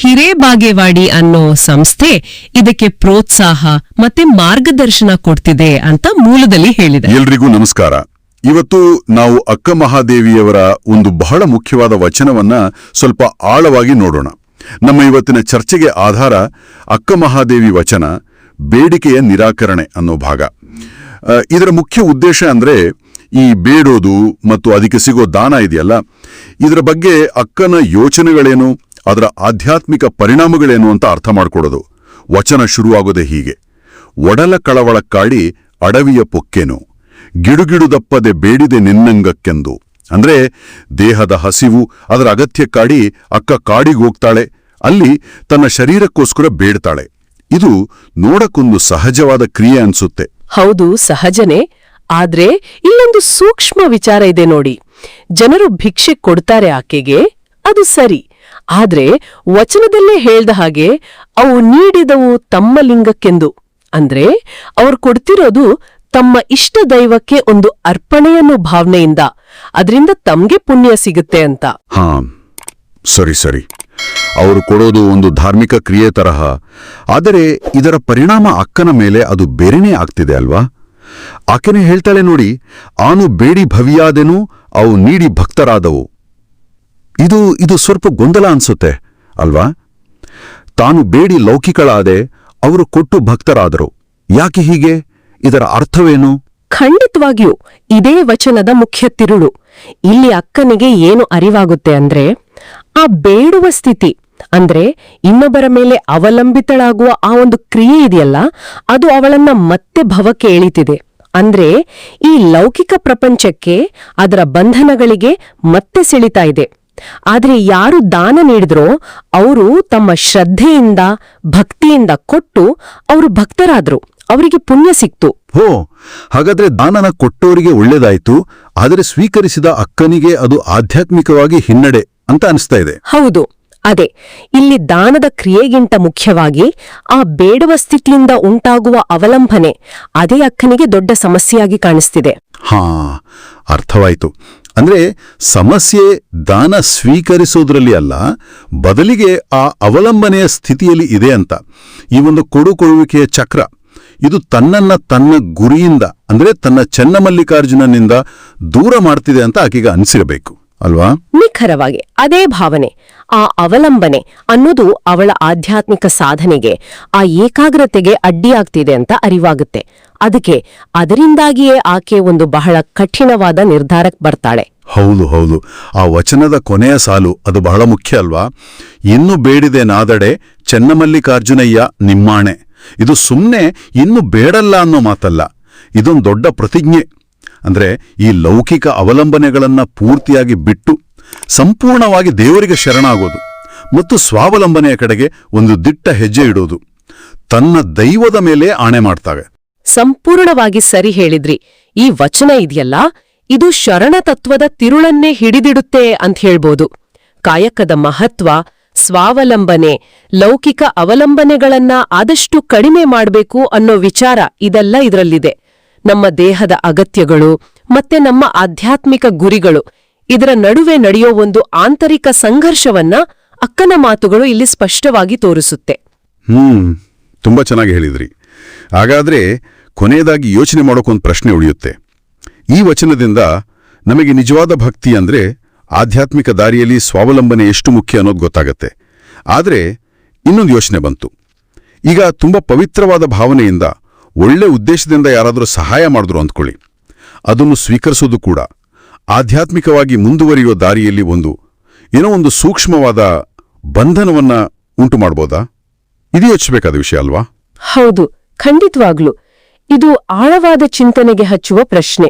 ಹಿರೇಬಾಗೇವಾಡಿ ಅನ್ನೋ ಸಂಸ್ಥೆ ಇದಕ್ಕೆ ಪ್ರೋತ್ಸಾಹ ಮತ್ತೆ ಮಾರ್ಗದರ್ಶನ ಕೊಡ್ತಿದೆ ಅಂತ ಮೂಲದಲ್ಲಿ ಹೇಳಿದೆ. ಎಲ್ರಿಗೂ ನಮಸ್ಕಾರ. ಇವತ್ತು ನಾವು ಅಕ್ಕ ಮಹಾದೇವಿಯವರ ಒಂದು ಬಹಳ ಮುಖ್ಯವಾದ ವಚನವನ್ನ ಸ್ವಲ್ಪ ಆಳವಾಗಿ ನೋಡೋಣ. ನಮ್ಮ ಇವತ್ತಿನ ಚರ್ಚೆಗೆ ಆಧಾರ ಅಕ್ಕ ಮಹಾದೇವಿ ವಚನ, ಬೇಡಿಕೆಯ ನಿರಾಕರಣೆ ಅನ್ನೋ ಭಾಗ. ಇದರ ಮುಖ್ಯ ಉದ್ದೇಶ ಅಂದರೆ ಈ ಬೇಡೋದು ಮತ್ತು ಅದಕ್ಕೆ ಸಿಗೋ ದಾನ ಇದೆಯಲ್ಲ, ಇದರ ಬಗ್ಗೆ ಅಕ್ಕನ ಯೋಚನೆಗಳೇನು ಅದರ ಆಧ್ಯಾತ್ಮಿಕ ಪರಿಣಾಮಗಳೇನು ಅಂತ ಅರ್ಥ ಮಾಡಿಕೊಡೋದು. ವಚನ ಶುರುವಾಗೋದೆ ಹೀಗೆ. ಒಡಲ ಕಳವಳಕ್ಕಾಡಿ ಅಡವಿಯ ಪೊಕ್ಕೇನು. ಗಿಡುಗಿಡುದಪ್ಪದೆ ಬೇಡಿದೆ ನಿನ್ನಂಗಕ್ಕೆಂದು. ಅಂದ್ರೆ ದೇಹದ ಹಸಿವು ಅದರ ಅಗತ್ಯಕ್ಕಾಡಿ ಅಕ್ಕ ಕಾಡಿಗೋಗ್ತಾಳೆ ಅಲ್ಲಿ ತನ್ನ ಶರೀರಕ್ಕೋಸ್ಕರ ಬೇಡ್ತಾಳೆ. ಇದು ನೋಡಕ್ಕೊಂದು ಸಹಜವಾದ ಕ್ರಿಯೆ ಅನ್ಸುತ್ತೆ. ಹೌದು, ಸಹಜನೇ. ಆದ್ರೆ ಇಲ್ಲೊಂದು ಸೂಕ್ಷ್ಮ ವಿಚಾರ ಇದೆ ನೋಡಿ. ಜನರು ಭಿಕ್ಷೆ ಕೊಡ್ತಾರೆ ಆಕೆಗೆ, ಅದು ಸರಿ. ಆದ್ರೆ ವಚನದಲ್ಲೇ ಹೇಳ್ದ ಹಾಗೆ ಅವು ನೀಡಿದವು ತಮ್ಮ ಲಿಂಗಕ್ಕೆಂದು. ಅಂದ್ರೆ ಅವ್ರು ಕೊಡ್ತಿರೋದು ತಮ್ಮ ಇಷ್ಟ ದೈವಕ್ಕೆ ಒಂದು ಅರ್ಪಣೆಯನ್ನು ಭಾವನೆಯಿಂದ. ಅದರಿಂದ ತಮ್ಗೆ ಪುಣ್ಯ ಸಿಗುತ್ತೆ ಅಂತ. ಹಾ, ಸರಿ ಸರಿ. ಅವರು ಕೊಡೋದು ಒಂದು ಧಾರ್ಮಿಕ ಕ್ರಿಯೆ ತರಹ. ಆದರೆ ಇದರ ಪರಿಣಾಮ ಅಕ್ಕನ ಮೇಲೆ ಅದು ಬೇರೆನೇ ಆಗ್ತಿದೆ ಅಲ್ವಾ? ಆಕೆನೇ ಹೇಳ್ತಾಳೆ ನೋಡಿ, ಆನು ಬೇಡಿ ಭವಿಯಾದೆನು, ಅವು ನೀಡಿ ಭಕ್ತರಾದವು. ಇದು ಇದು ಸ್ವಲ್ಪ ಗೊಂದಲ ಅನ್ಸುತ್ತೆ, ಅಲ್ವಾ? ತಾನು ಬೇಡಿ ಲೌಕಿಕಳಾದೆ ಅವರು ಕೊಟ್ಟು ಭಕ್ತರಾದರು. ಯಾಕೆ ಹೀಗೆ? ಇದರ ಅರ್ಥವೇನು? ಖಂಡಿತವಾಗಿಯೂ, ಇದೇ ವಚನದ ಮುಖ್ಯ ತಿರುಳು. ಇಲ್ಲಿ ಅಕ್ಕನಿಗೆ ಏನು ಅರಿವಾಗುತ್ತೆ ಅಂದ್ರೆ, ಆ ಬೇಡುವ ಸ್ಥಿತಿ, ಅಂದ್ರೆ ಇನ್ನೊಬ್ಬರ ಮೇಲೆ ಅವಲಂಬಿತಳಾಗುವ ಆ ಒಂದು ಕ್ರಿಯೆ ಇದೆಯಲ್ಲ, ಅದು ಅವಳನ್ನ ಮತ್ತೆ ಭವಕ್ಕೆ ಎಳಿತಿದೆ. ಅಂದ್ರೆ, ಈ ಲೌಕಿಕ ಪ್ರಪಂಚಕ್ಕೆ ಅದರ ಬಂಧನಗಳಿಗೆ ಮತ್ತೆ ಸೆಳಿತಾ ಇದೆ. ಆದ್ರೆ ಯಾರು ದಾನ ನೀಡಿದ್ರೋ ಅವರು ತಮ್ಮ ಶ್ರದ್ಧೆಯಿಂದ ಭಕ್ತಿಯಿಂದ ಕೊಟ್ಟು ಅವರು ಭಕ್ತರಾದ್ರು. ಅವರಿಗೆ ಪುಣ್ಯ ಸಿಕ್ತು. ಹೋ ಹಾಗಾದ್ರೆ ದಾನನ ಕೊಟ್ಟವರಿಗೆ ಒಳ್ಳೇದಾಯ್ತು ಆದರೆ ಸ್ವೀಕರಿಸಿದ ಅಕ್ಕನಿಗೆ ಅದು ಆಧ್ಯಾತ್ಮಿಕವಾಗಿ ಹಿನ್ನಡೆ ಅಂತ ಅನಿಸ್ತಾ ಇದೆ. ಹೌದು. ಅದೇ ಇಲ್ಲಿ ದಾನದ ಕ್ರಿಯೆಗಿಂತ ಮುಖ್ಯವಾಗಿ ಆ ಬೇಡವ ಸ್ಥಿತಿಯಿಂದ ಉಂಟಾಗುವ ಅವಲಂಬನೆ ಅದೇ ಅಕ್ಕನಿಗೆ ದೊಡ್ಡ ಸಮಸ್ಯೆಯಾಗಿ ಕಾಣಿಸ್ತಿದೆ. ಹಾ ಅರ್ಥವಾಯ್ತು. ಅಂದ್ರೆ ಸಮಸ್ಯೆ ದಾನ ಸ್ವೀಕರಿಸೋದ್ರಲ್ಲಿ ಅಲ್ಲ, ಬದಲಿಗೆ ಆ ಅವಲಂಬನೆಯ ಸ್ಥಿತಿಯಲ್ಲಿ ಇದೆ ಅಂತ. ಈ ಒಂದು ಕೊಡುಕೊಳ್ಳುವಿಕೆಯ ಚಕ್ರ, ಇದು ತನ್ನನ್ನ ತನ್ನ ಗುರಿಯಿಂದ, ಅಂದ್ರೆ ತನ್ನ ಚೆನ್ನಮಲ್ಲಿಕಾರ್ಜುನನಿಂದ ದೂರ ಮಾಡ್ತಿದೆ ಅಂತ ಆಕೆಗೆ ಅನಿಸಿರಬೇಕು, ಅಲ್ವಾ? ನಿಖರವಾಗಿ ಅದೇ ಭಾವನೆ, ಆ ಅವಲಂಬನೆ ಅನ್ನೋದು ಅವಳ ಆಧ್ಯಾತ್ಮಿಕ ಸಾಧನೆಗೆ, ಆ ಏಕಾಗ್ರತೆಗೆ ಅಡ್ಡಿಯಾಗ್ತಿದೆ ಅಂತ ಅರಿವಾಗುತ್ತೆ. ಅದಕ್ಕೆ ಅದರಿಂದಾಗಿಯೇ ಆಕೆ ಒಂದು ಬಹಳ ಕಠಿಣವಾದ ನಿರ್ಧಾರಕ್ಕೆ ಬರ್ತಾಳೆ. ಹೌದು ಹೌದು. ಆ ವಚನದ ಕೊನೆಯ ಸಾಲು ಅದು ಬಹಳ ಮುಖ್ಯ ಅಲ್ವಾ? ಇನ್ನು ಬೇಡಿದೆ ನಾದಡೆ, ಚೆನ್ನಮಲ್ಲಿಕಾರ್ಜುನಯ್ಯ ನಿಮ್ಮಾಣೆ. ಇದು ಸುಮ್ಮನೆ ಇನ್ನು ಬೇಡಲ್ಲ ಅನ್ನೋ ಮಾತಲ್ಲ. ಇದೊಂದು ದೊಡ್ಡ ಪ್ರತಿಜ್ಞೆ. ಅಂದರೆ ಈ ಲೌಕಿಕ ಅವಲಂಬನೆಗಳನ್ನು ಪೂರ್ತಿಯಾಗಿ ಬಿಟ್ಟು ಸಂಪೂರ್ಣವಾಗಿ ದೇವರಿಗೆ ಶರಣಾಗೋದು ಮತ್ತು ಸ್ವಾವಲಂಬನೆಯ ಕಡೆಗೆ ಒಂದು ದಿಟ್ಟ ಹೆಜ್ಜೆ ಇಡೋದು. ತನ್ನ ದೈವದ ಮೇಲೆ ಆಣೆ ಮಾಡ್ತಾವೆ. ಸಂಪೂರ್ಣವಾಗಿ ಸರಿ ಹೇಳಿದ್ರಿ. ಈ ವಚನ ಇದೆಯಲ್ಲ? ಇದು ಶರಣ ತತ್ವದ ತಿರುಳನ್ನೇ ಹಿಡಿದಿಡುತ್ತೆ ಅಂತ ಹೇಳ್ಬೋದು. ಕಾಯಕದ ಮಹತ್ವ, ಸ್ವಾವಲಂಬನೆ, ಲೌಕಿಕ ಅವಲಂಬನೆಗಳನ್ನ ಆದಷ್ಟು ಕಡಿಮೆ ಮಾಡಬೇಕು ಅನ್ನೋ ವಿಚಾರ ಇದೆಲ್ಲ ಇದರಲ್ಲಿದೆ. ನಮ್ಮ ದೇಹದ ಅಗತ್ಯಗಳು ಮತ್ತೆ ನಮ್ಮ ಆಧ್ಯಾತ್ಮಿಕ ಗುರಿಗಳು, ಇದರ ನಡುವೆ ನಡೆಯೋ ಒಂದು ಆಂತರಿಕ ಸಂಘರ್ಷವನ್ನ ಅಕ್ಕನ ಮಾತುಗಳು ಇಲ್ಲಿ ಸ್ಪಷ್ಟವಾಗಿ ತೋರಿಸುತ್ತೆ. ಹ್ಮ್, ತುಂಬಾ ಚೆನ್ನಾಗಿ ಹೇಳಿದ್ರಿ. ಹಾಗಾದ್ರೆ ಕೊನೆಯದಾಗಿ ಯೋಚನೆ ಮಾಡೋಕೊಂದು ಪ್ರಶ್ನೆ ಉಳಿಯುತ್ತೆ. ಈ ವಚನದಿಂದ ನಮಗೆ ನಿಜವಾದ ಭಕ್ತಿ ಅಂದ್ರೆ ಆಧ್ಯಾತ್ಮಿಕ ದಾರಿಯಲ್ಲಿ ಸ್ವಾವಲಂಬನೆ ಎಷ್ಟು ಮುಖ್ಯ ಅನ್ನೋದು ಗೊತ್ತಾಗತ್ತೆ. ಆದರೆ ಇನ್ನೊಂದು ಯೋಚನೆ ಬಂತು. ಈಗ ತುಂಬಾ ಪವಿತ್ರವಾದ ಭಾವನೆಯಿಂದ ಒಳ್ಳೆ ಉದ್ದೇಶದಿಂದ ಯಾರಾದರೂ ಸಹಾಯ ಮಾಡಿದ್ರು ಅಂದ್ಕೊಳ್ಳಿ. ಅದನ್ನು ಸ್ವೀಕರಿಸೋದು ಕೂಡ ಆಧ್ಯಾತ್ಮಿಕವಾಗಿ ಮುಂದುವರಿಯುವ ದಾರಿಯಲ್ಲಿ ಒಂದು ಏನೋ ಒಂದು ಸೂಕ್ಷ್ಮವಾದ ಬಂಧನವನ್ನ ಉಂಟು ಮಾಡ್ಬೋದಾ ಇದು ಯೋಚಿಸಬೇಕಾದ ವಿಷಯ ಅಲ್ವಾ? ಹೌದು, ಖಂಡಿತವಾಗ್ಲು. ಇದು ಆಳವಾದ ಚಿಂತನೆಗೆ ಹಚ್ಚುವ ಪ್ರಶ್ನೆ.